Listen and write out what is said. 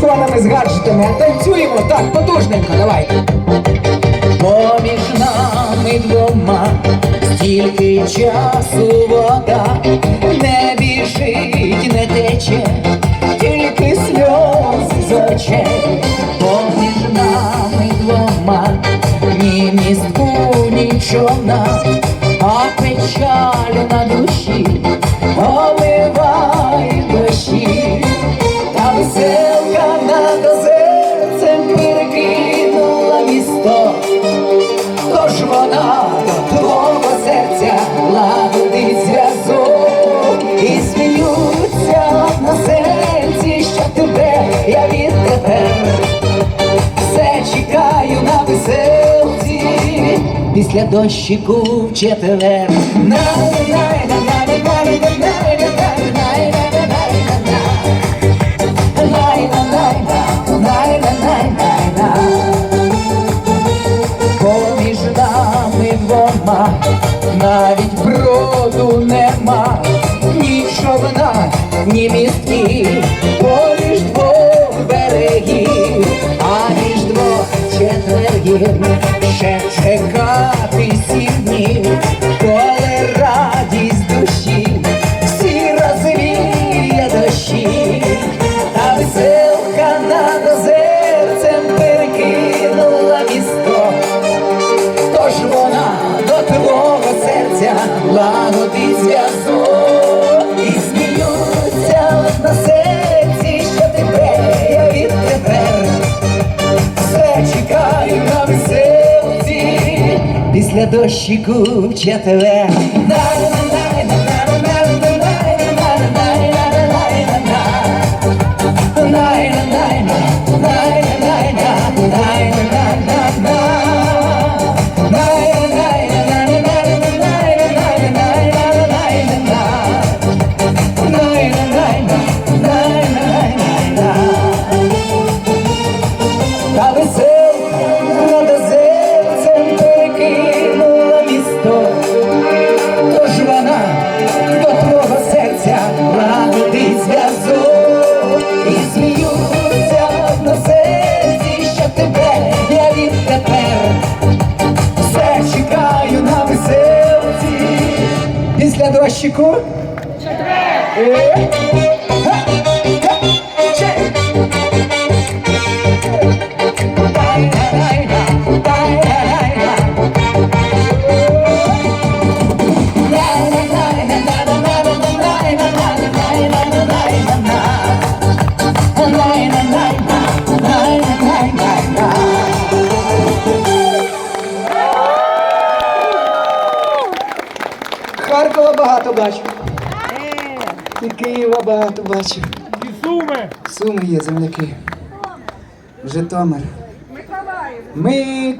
телефонами, з гаджетами, а танцюємо так, потужненько, давайте. Поміж нами двома стільки часу вода не біжить, не тече, тільки сльози з очей. Поміж нами двома ні містку, ні човна, а печаль на душі після дощику в четвер. Поміж нами двома навіть броду нема, ні човна, ні містки, четвергів ще чекати сім днів, коли радість душі всі розвіє дощі, а веселка над озерцем перекинула місто. Тож вона до твого серця лагодить зв'язок після дощику в четвер. Після дощику. Е, Харкова багато бачу. І Києва багато бачу. І суми. Суми є земляки. Житомир. Ми